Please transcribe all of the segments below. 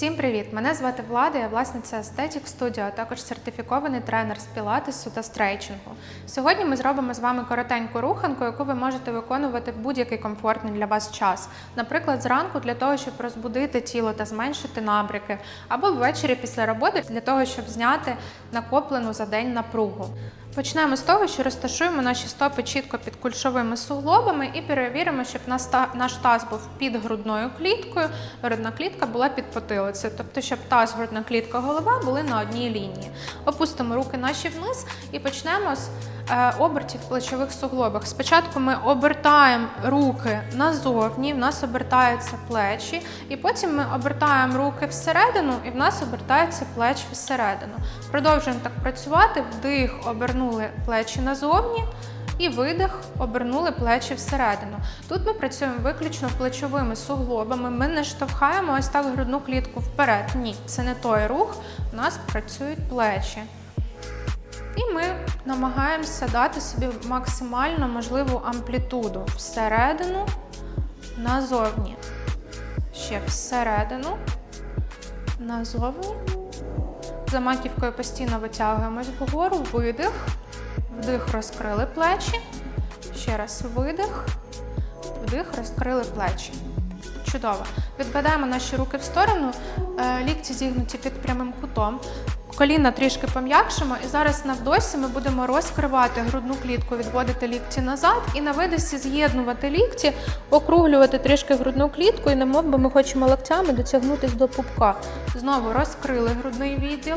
Всім привіт! Мене звати Влада, я власниця Aesthetic Studio, а також сертифікований тренер з пілатесу та стрейчингу. Сьогодні ми зробимо з вами коротеньку руханку, яку ви можете виконувати в будь-який комфортний для вас час. Наприклад, зранку для того, щоб розбудити тіло та зменшити набряки, або ввечері після роботи для того, щоб зняти накоплену за день напругу. Почнемо з того, що розташуємо наші стопи чітко під кульшовими суглобами і перевіримо, щоб наш таз був під грудною кліткою, грудна клітка була під потилицею, тобто, щоб таз, грудна клітка, голова були на одній лінії. Опустимо руки наші вниз і почнемо з е, обертів в плечових суглобах. Спочатку ми обертаємо руки назовні, в нас обертаються плечі, і потім ми обертаємо руки всередину, і в нас обертаються плечі всередину. Продовжуємо так працювати. Вдих, обернули плечі назовні. І видих, обернули плечі всередину. Тут ми працюємо виключно плечовими суглобами. Ми не штовхаємо ось так грудну клітку вперед. Ні, це не той рух. У нас працюють плечі. І ми намагаємося дати собі максимально можливу амплітуду всередину, назовні. Ще всередину, назовні. За маківкою постійно витягуємось вгору, видих, вдих, розкрили плечі. Ще раз видих, вдих, розкрили плечі. Чудово. Відкладаємо наші руки в сторону, е, лікті зігнуті під прямим кутом. Коліна трішки пом'якшимо, і зараз на вдосі ми будемо розкривати грудну клітку, відводити лікті назад і на видосі з'єднувати лікті, округлювати трішки грудну клітку, і немов би ми хочемо локтями дотягнутися до пупка. Знову розкрили грудний відділ.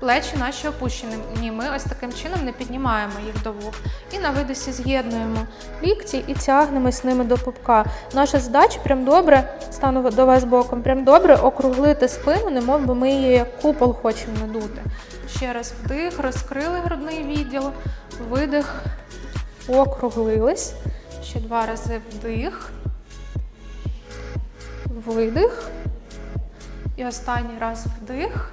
Плечі наші опущені. Ні, ми ось таким чином не піднімаємо їх до вух. І на видосі з'єднуємо лікті і тягнемось ними до пупка. Наша задача прям добре, стану до вас боком, прям добре округлити спину, немов би ми її купол хочемо надути. Ще раз вдих, розкрили грудний відділ, видих, округлились. Ще два рази вдих, видих. І останній раз вдих.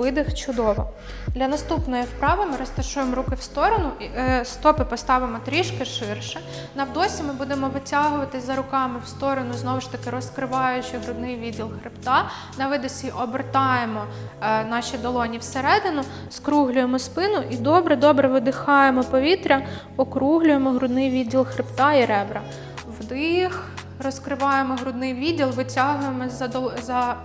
Видих чудово. Для наступної вправи ми розташуємо руки в сторону, е, стопи поставимо трішки ширше. На вдосі ми будемо витягувати за руками в сторону, знову ж таки розкриваючи грудний відділ хребта. На видосі обертаємо е, наші долоні всередину, скруглюємо спину і добре-добре видихаємо повітря, округлюємо грудний відділ хребта і ребра. Вдих. Розкриваємо грудний відділ, витягуємо за,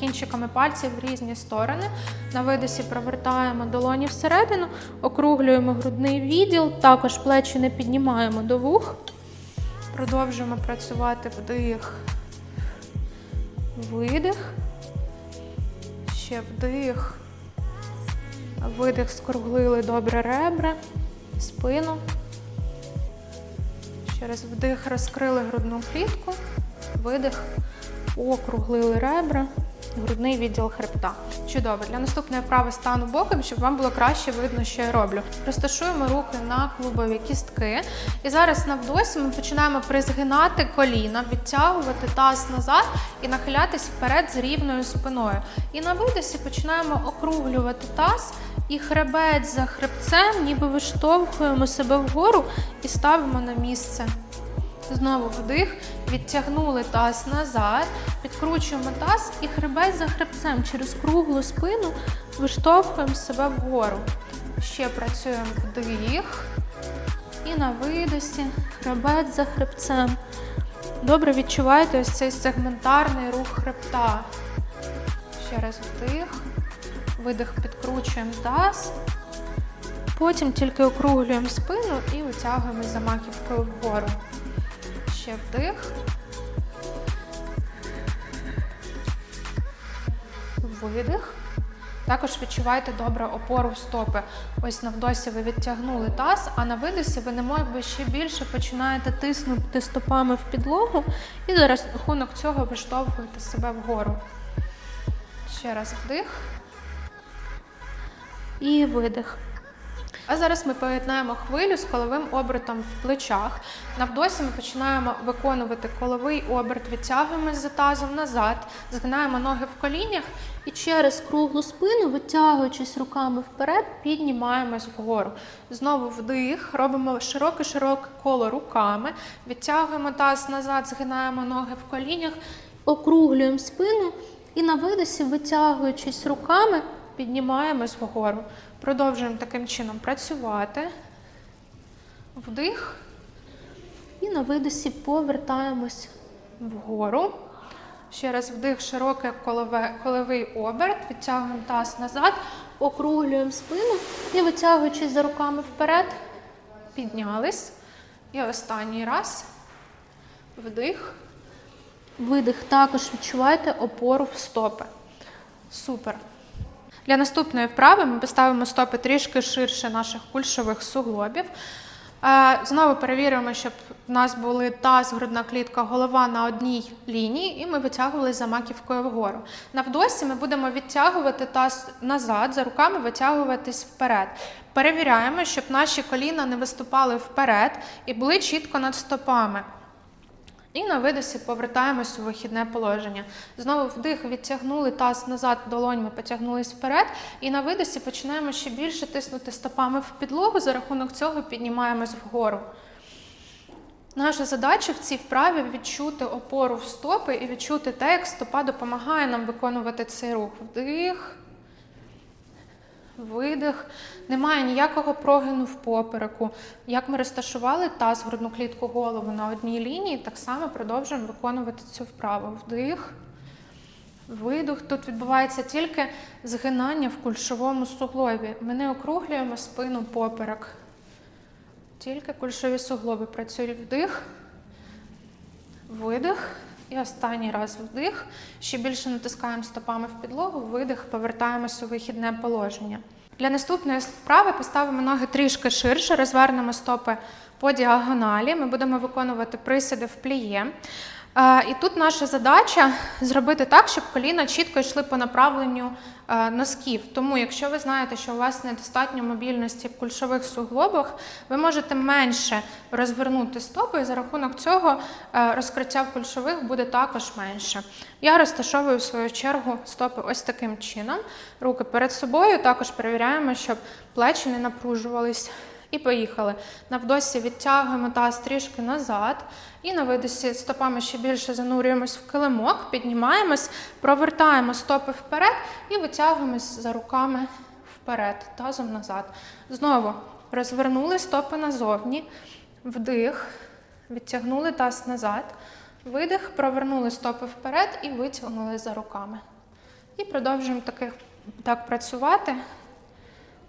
кінчиками пальців в різні сторони. На видосі провертаємо долоні всередину, округлюємо грудний відділ, також плечі не піднімаємо до вух. Продовжуємо працювати вдих, видих. Ще вдих. Видих, скруглили добре ребра, спину. Ще раз вдих, розкрили грудну клітку, видих, округлили ребра, грудний відділ хребта. Чудово. Для наступної вправи стану боком, щоб вам було краще видно, що я роблю. Розташуємо руки на клубові кістки. І зараз на вдосі ми починаємо призгинати коліна, відтягувати таз назад і нахилятись вперед з рівною спиною. І на видосі починаємо округлювати таз. І хребець за хребцем, ніби виштовхуємо себе вгору і ставимо на місце. Знову вдих, відтягнули таз назад, підкручуємо таз і хребець за хребцем через круглу спину виштовхуємо себе вгору. Ще працюємо вдих. І на видосі хребець за хребцем. Добре відчуваєте ось цей сегментарний рух хребта. Ще раз вдих. Видих, підкручуємо таз. Потім тільки округлюємо спину і витягуємо за маківкою вгору. Ще вдих. Видих. Також відчувайте добре опору в стопи. Ось на вдосі ви відтягнули таз, а на видосі ви немов би ще більше починаєте тиснути стопами в підлогу і за рахунок цього виштовхуєте себе вгору. Ще раз вдих і видих. А зараз ми поєднаємо хвилю з коловим обертом в плечах. На вдосі ми починаємо виконувати коловий оберт, відтягуємось за тазом назад, згинаємо ноги в колінях і через круглу спину, витягуючись руками вперед, піднімаємось вгору. Знову вдих, робимо широке-широке коло руками, відтягуємо таз назад, згинаємо ноги в колінях. округлюємо спину і на видосі, витягуючись руками, піднімаємось вгору. Продовжуємо таким чином працювати. Вдих. І на видосі повертаємось вгору. Ще раз вдих, широкий колове, коловий оберт, відтягуємо таз назад, округлюємо спину і витягуючись за руками вперед, піднялись. І останній раз. Вдих. Видих. Також відчувайте опору в стопи. Супер. Для наступної вправи ми поставимо стопи трішки ширше наших кульшових суглобів. Е, Знову перевіримо, щоб в нас були таз, грудна клітка, голова на одній лінії, і ми витягували за маківкою вгору. На вдосі ми будемо відтягувати таз назад, за руками витягуватись вперед. Перевіряємо, щоб наші коліна не виступали вперед і були чітко над стопами. І на видосі повертаємось у вихідне положення. Знову вдих, відтягнули таз назад, долоньми потягнулись вперед. І на видосі починаємо ще більше тиснути стопами в підлогу. За рахунок цього піднімаємось вгору. Наша задача в цій вправі відчути опору в стопи і відчути те, як стопа допомагає нам виконувати цей рух. Вдих. Видих. Немає ніякого прогину в попереку. Як ми розташували таз, грудну клітку, голову на одній лінії, так само продовжуємо виконувати цю вправу. Вдих. Видих. Тут відбувається тільки згинання в кульшовому суглобі. Ми не округлюємо спину поперек. Тільки кульшові суглоби працюють вдих, видих. І останній раз вдих. Ще більше натискаємо стопами в підлогу, видих, повертаємося у вихідне положення. Для наступної вправи поставимо ноги трішки ширше, розвернемо стопи по діагоналі. Ми будемо виконувати присіди в пліє. І тут наша задача зробити так, щоб коліна чітко йшли по направленню носків. Тому, якщо ви знаєте, що у вас недостатньо мобільності в кульшових суглобах, ви можете менше розвернути стопи, і за рахунок цього розкриття в кульшових буде також менше. Я розташовую в свою чергу стопи ось таким чином. Руки перед собою, також перевіряємо, щоб плечі не напружувались. І поїхали. На вдосі відтягуємо таз трішки назад. І на видосі стопами ще більше занурюємось в килимок, піднімаємось, провертаємо стопи вперед і витягуємось за руками вперед, тазом назад. Знову розвернули стопи назовні, вдих, відтягнули таз назад, видих, провернули стопи вперед і витягнули за руками. І продовжуємо таки, так працювати.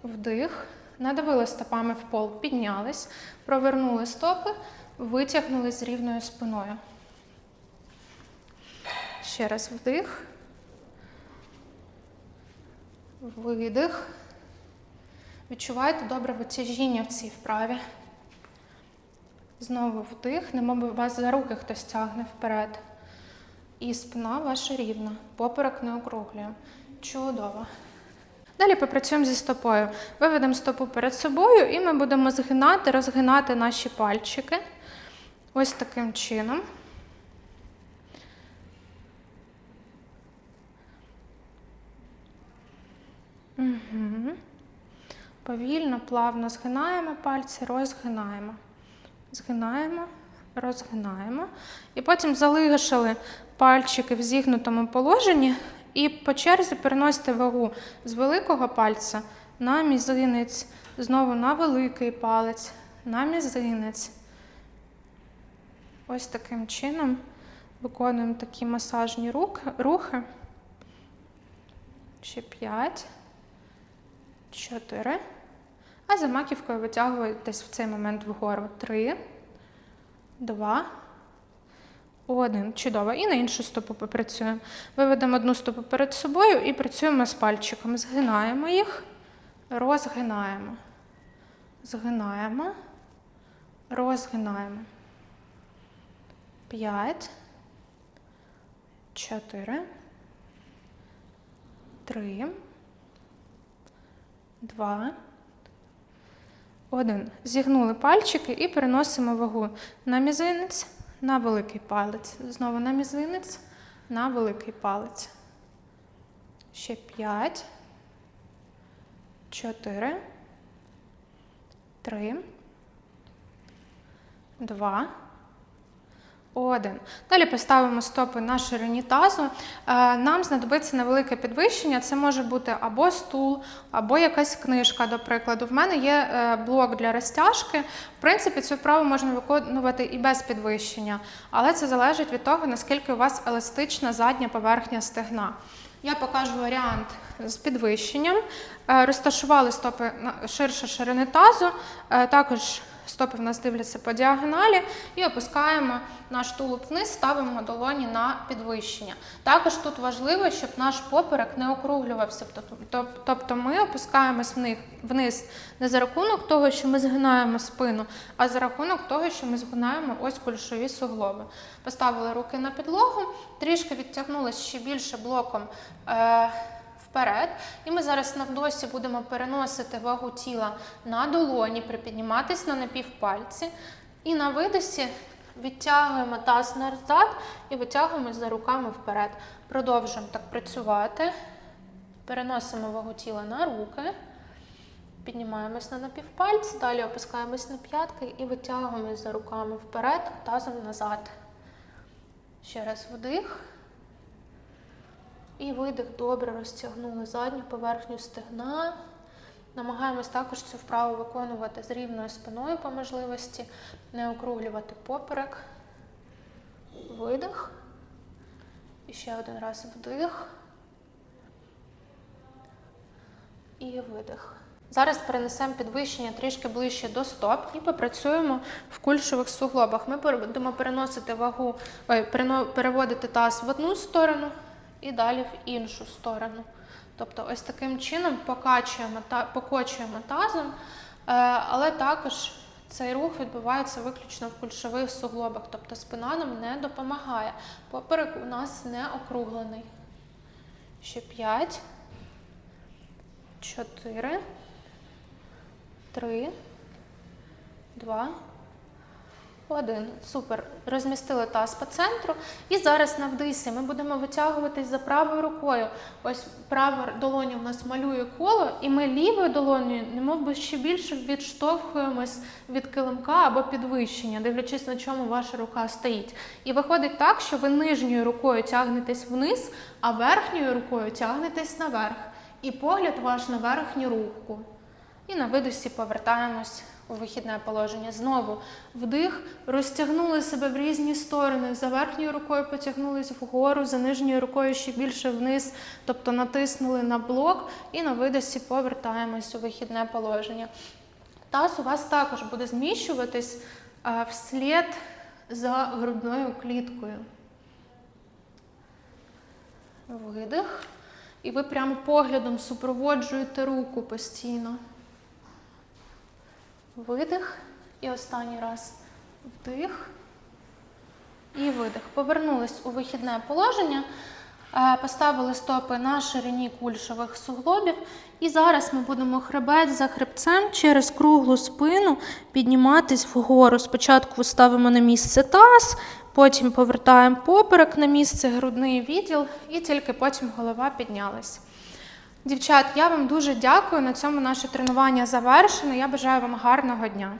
Вдих. Надавили стопами в пол, піднялись, провернули стопи, витягнули з рівною спиною. Ще раз вдих. Видих. Відчуваєте добре витяжіння в цій вправі. Знову вдих, немов вас за руки хтось тягне вперед. І спина ваша рівна. Поперек не округлюємо. Чудово. Далі попрацюємо зі стопою. Виведемо стопу перед собою і ми будемо згинати, розгинати наші пальчики. Ось таким чином. Угу. Повільно, плавно згинаємо пальці, розгинаємо. Згинаємо, розгинаємо. І потім залишили пальчики в зігнутому положенні. І по черзі переносите вагу з великого пальця на мізинець, знову на великий палець, на мізинець. Ось таким чином виконуємо такі масажні рухи. Ще 5, 4. А за маківкою витягуєтесь в цей момент вгору. 3, 2, один. Чудово. І на іншу стопу попрацюємо. Виведемо одну стопу перед собою і працюємо з пальчиком. Згинаємо їх, розгинаємо. Згинаємо, розгинаємо. П'ять. Чотири. Три. Два. Один. Зігнули пальчики і переносимо вагу на мізинець на великий палець. Знову на мізинець, на великий палець. Ще 5, 4, 3, 2, Один. Далі поставимо стопи на ширині тазу. Е, Нам знадобиться невелике підвищення. Це може бути або стул, або якась книжка, до прикладу. В мене є е, блок для розтяжки. В принципі, цю вправу можна виконувати і без підвищення, але це залежить від того, наскільки у вас еластична задня поверхня стегна. Я покажу варіант з підвищенням. Е, Розташували стопи ширше ширини тазу. Також стопи в нас дивляться по діагоналі і опускаємо наш тулуб вниз, ставимо долоні на підвищення. Також тут важливо, щоб наш поперек не округлювався. Тобто- ми опускаємось вниз не за рахунок того, що ми згинаємо спину, а за рахунок того, що ми згинаємо ось кульшові суглоби. Поставили руки на підлогу, трішки відтягнулися ще більше блоком. Е- Вперед, і ми зараз на будемо переносити вагу тіла на долоні, припідніматись на напівпальці. І на видосі відтягуємо таз назад і витягуємо за руками вперед. Продовжуємо так працювати. Переносимо вагу тіла на руки. Піднімаємось на напівпальці, далі опускаємось на п'ятки і витягуємось за руками вперед, тазом назад. Ще раз вдих. І видих добре розтягнули задню поверхню стегна. Намагаємось також цю вправу виконувати з рівною спиною по можливості, не округлювати поперек. Видих. І ще один раз вдих. І видих. Зараз перенесемо підвищення трішки ближче до стоп і попрацюємо в кульшових суглобах. Ми будемо переносити вагу, ой, переводити таз в одну сторону і далі в іншу сторону. Тобто ось таким чином покачуємо, та, покочуємо тазом, е, але також цей рух відбувається виключно в кульшових суглобах, тобто спина нам не допомагає. Поперек у нас не округлений. Ще 5, 4, 3, 2, один. Супер. Розмістили таз по центру. І зараз на вдисі ми будемо витягуватись за правою рукою. Ось права долоня в нас малює коло, і ми лівою долонею, немов би ще більше відштовхуємось від килимка або підвищення, дивлячись на чому ваша рука стоїть. І виходить так, що ви нижньою рукою тягнетесь вниз, а верхньою рукою тягнетесь наверх. І погляд ваш на верхню руку. І на видосі повертаємось у вихідне положення. Знову вдих, розтягнули себе в різні сторони. За верхньою рукою потягнулись вгору, за нижньою рукою ще більше вниз, тобто натиснули на блок і на видосі повертаємось у вихідне положення. Таз у вас також буде зміщуватись вслід за грудною кліткою. Видих. І ви прямо поглядом супроводжуєте руку постійно. Видих. І останній раз вдих. І видих. Повернулись у вихідне положення. Е, Поставили стопи на ширині кульшових суглобів. І зараз ми будемо хребет за хребцем через круглу спину підніматись вгору. Спочатку ставимо на місце таз, потім повертаємо поперек на місце, грудний відділ, і тільки потім голова піднялась. Дівчат, я вам дуже дякую. На цьому наше тренування завершено. Я бажаю вам гарного дня.